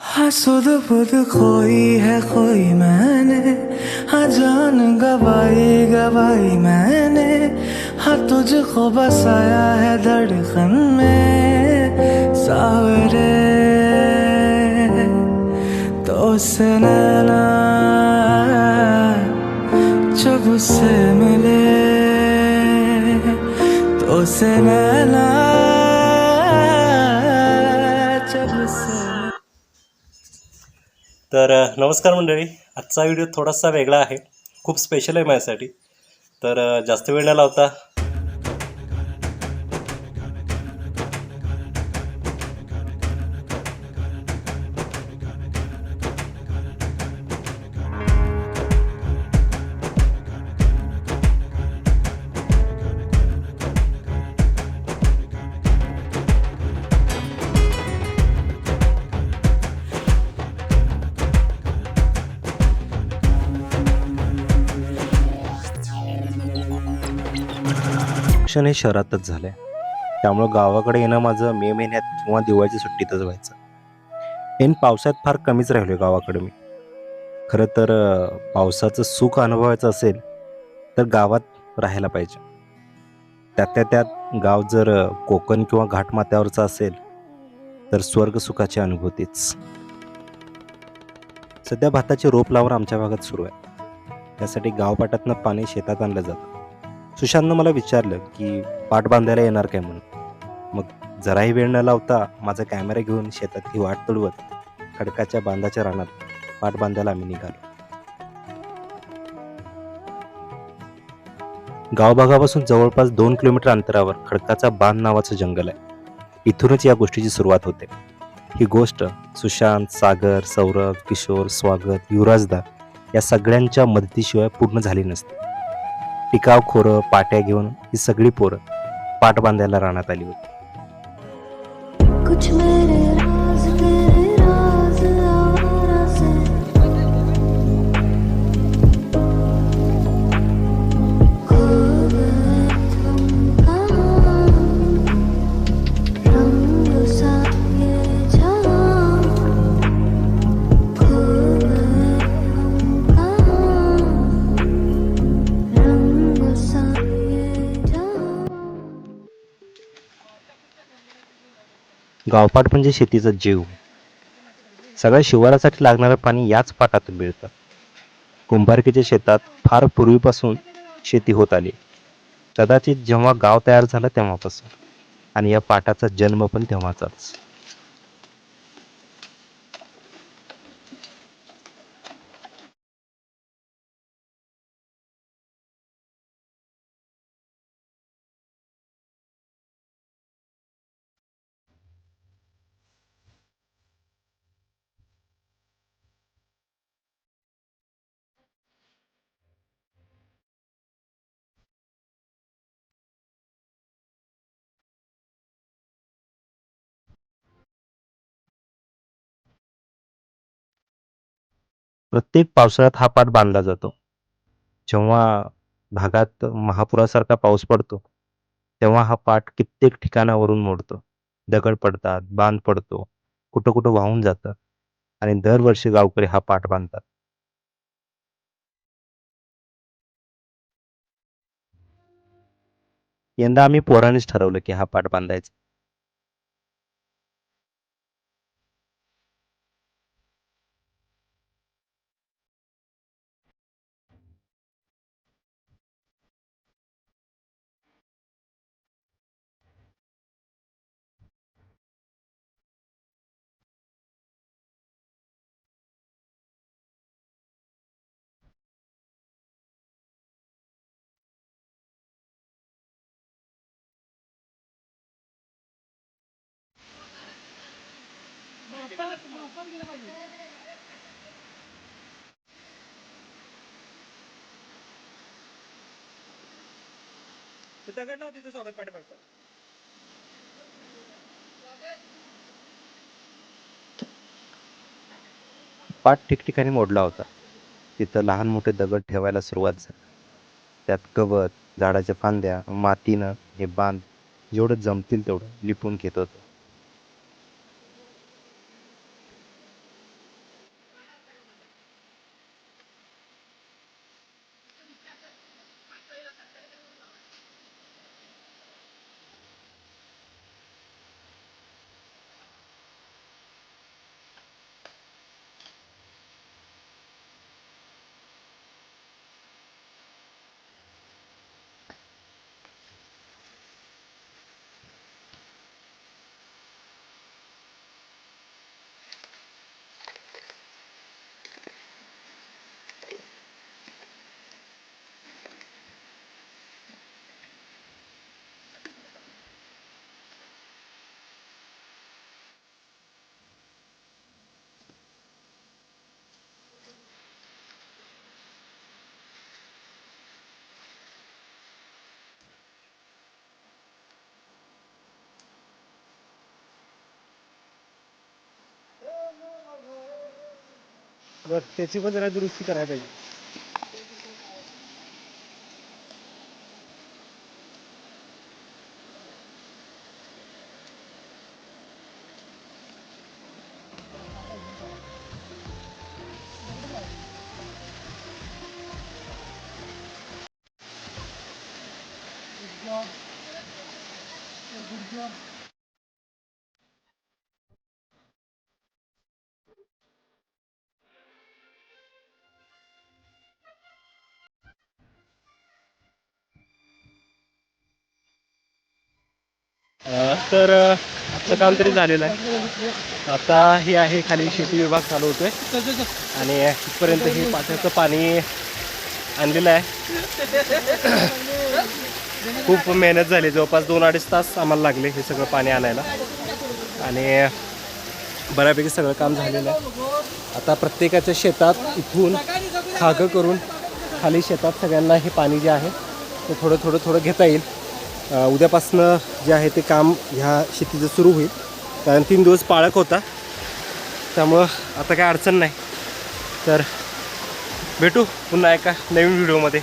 हाँ सुध बुध खोई है खोई मैंने हाँ जान गवाई गवाई मैंने हाँ तुझको बसाया है धड़कन में सावरे। तो से जब उससे मिले तो से जब उससे तर नमस्कार मंडळी. आजचा व्हिडिओ थोडासा वेगळा आहे. खूप स्पेशल आहे माझ्यासाठी. तर जास्त वेळ न लावता शिक्षण हे शहरातच झालं आहे त्यामुळं गावाकडे येणं माझं मे महिन्यात किंवा दिवाळीच्या सुट्टीतच व्हायचं. ऐन पावसात फार कमीच राहिलो आहे गावाकडे मी. खरं तर पावसाचं सुख अनुभवायचं असेल तर गावात राहायला पाहिजे. त्यातल्या त्यात गाव जर कोकण किंवा घाटमाथ्यावरचं असेल तर स्वर्ग सुखाची अनुभूतीच. सध्या भाताचे रोप लावून आमच्या भागात सुरू आहे. त्यासाठी गावपाटातनं पाणी शेतात आणलं जातं. सुशांतनं मला विचारलं की पाट बांधायला येणार काय म्हणून? मग जराही वेळ न लावता माझा कॅमेरा घेऊन शेतातली वाट तुडवत खडकाच्या बांधाच्या रानात पाट बांधायला आम्ही निघालो. गावभागापासून जवळपास दोन किलोमीटर अंतरावर खडकाचा बांध नावाचं जंगल आहे. इथूनच या गोष्टीची सुरुवात होते. ही गोष्ट सुशांत सागर सौरभ किशोर स्वागत युवराजदा या सगळ्यांच्या मदतीशिवाय पूर्ण झाली नसते. टिकाव खोरं पाट्या घेऊन ही सगळी पोरं पाट बांधायला राहण्यात आली होती. गावपाट म्हणजे शेतीचा जीव. सगळ्या शिवारासाठी लागणारं पाणी याच पाटातून मिळतं. कुंभारकीच्या शेतात फार पूर्वीपासून शेती होत आली. कदाचित जेव्हा गाव तयार झालं तेव्हापासून. आणि या पाटाचा जन्म पण तेव्हाचाच. प्रत्येक पावसाळ्यात हा पाट बांधला जातो. जेव्हा भागात महापुरासारखा पाऊस पडतो तेव्हा हा पाट कित्येक ठिकाणावरून मोडतो. दगड पडतात बांध पडतो कुठं कुठं वाहून जातं आणि दरवर्षी गावकरी हा पाट बांधतात. यंदा आम्ही पोरानेच ठरवलं की हा पाट बांधायचा. पाठ ठिकठिकाणी मोडला होता. तिथं लहान मोठे दगड ठेवायला सुरुवात झाली. त्यात गवत झाडाच्या फांद्या मातीनं हे बांध जेवढं जमतील तेवढं लिपून घेत होतं. त्याची पण जरा दुरुस्ती करायला पाहिजे अं, तर अं, आजचं काम तरी झालेलं आहे. आता हे आहे खाली शेती विभाग चालू होतोय. आणि इथपर्यंत हे पात्याचं पाणी आणलेलं आहे. खूप मेहनत झाली. जवळपास दोन अडीच तास आम्हाला लागले हे सगळं पाणी आणायला. आणि बऱ्यापैकी सगळं काम झालेलं आहे. आता प्रत्येकाच्या शेतात इथून खागं करून खाली शेतात सगळ्यांना हे पाणी जे आहे ते थोडं थोडं थोडं घेता येईल. उद्यापासनं जे आहे ते काम ह्या शेतीचं सुरू होईल. कारण तीन दिवस पाळक होता. त्यामुळं आता काय अडचण नाही. तर भेटू पुन्हा एका नवीन व्हिडिओमध्ये.